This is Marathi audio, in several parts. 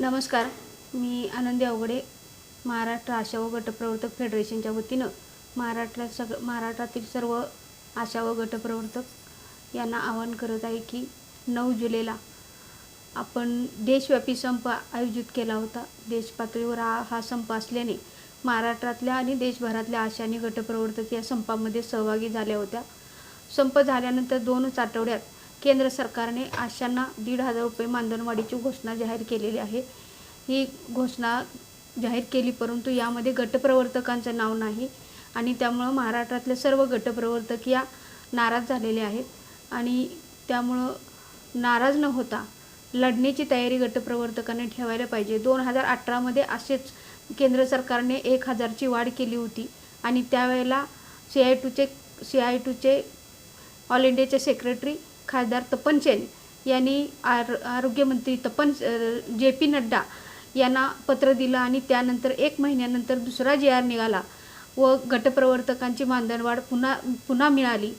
नमस्कार मी आनंदी अवघडे महाराष्ट्र आशा व गटप्रवर्तक फेडरेशनच्या वतीनं महाराष्ट्रात सग महाराष्ट्रातील सर्व आशा व गटप्रवर्तक यांना आवाहन करत आहे की नऊ जुलैला आपण देशव्यापी संप आयोजित केला होता. देश पातळीवर हा हा संप असल्याने महाराष्ट्रातल्या आणि देशभरातल्या आशा आणि गटप्रवर्तक या संपामध्ये सहभागी झाल्या होत्या. संप झाल्यानंतर दोनच आठवड्यात केंद्र सरकारने आशांना दीड हजार रुपये मानधनवाढीची घोषणा जाहीर केलेली आहे. ही घोषणा जाहीर केली परंतु यामध्ये गटप्रवर्तकांचं नाव नाही आणि त्यामुळं महाराष्ट्रातले सर्व गटप्रवर्तक या नाराज झालेले आहेत. आणि त्यामुळं नाराज न होता लढण्याची तयारी गटप्रवर्तकांनी ठेवायला पाहिजे. दोन हजार अठरामध्ये असेच केंद्र सरकारने एक हजारची वाढ केली होती आणि त्यावेळेला सी आय टूचे सी आय टूचे ऑल इंडियाचे सेक्रेटरी खासदार तपन सेन यांनी आर आरोग्यमंत्री तपन जे पी नड्डा यांना पत्र दिलं आणि त्यानंतर एक महिन्यानंतर दुसरा जे आर निघाला व गटप्रवर्तकांची मानधनवाढ पुन्हा पुन्हा मिळाली.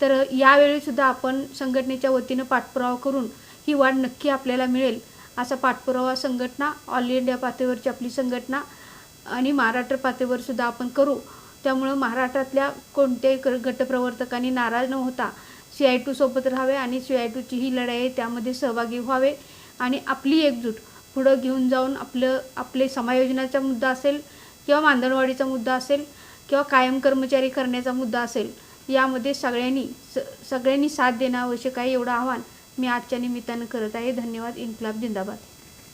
तर यावेळीसुद्धा आपण संघटनेच्या वतीनं पाठपुरावा करून ही वाढ नक्की आपल्याला मिळेल असा पाठपुरावा संघटना ऑल इंडिया पातळीवरची आपली संघटना आणि महाराष्ट्र पातळीवर सुद्धा आपण करू. त्यामुळं महाराष्ट्रातल्या कोणत्याही क गटप्रवर्तकांनी नाराज न होता सी आय टू सोबत राहावे आणि सी आय टूची ही लढाई आहे त्यामध्ये सहभागी व्हावे. आणि आपली एकजूट पुढं घेऊन जाऊन आपलं आपले समायोजनाचा मुद्दा असेल किंवा मानधनवाढीचा मुद्दा असेल किंवा कायम कर्मचारी करण्याचा मुद्दा असेल यामध्ये सगळ्यांनी स सगळ्यांनी साथ देणं आवश्यक आहे एवढं आव्हान मी आजच्या निमित्तानं करत आहे. धन्यवाद. इन्क्लाब जिंदाबाद.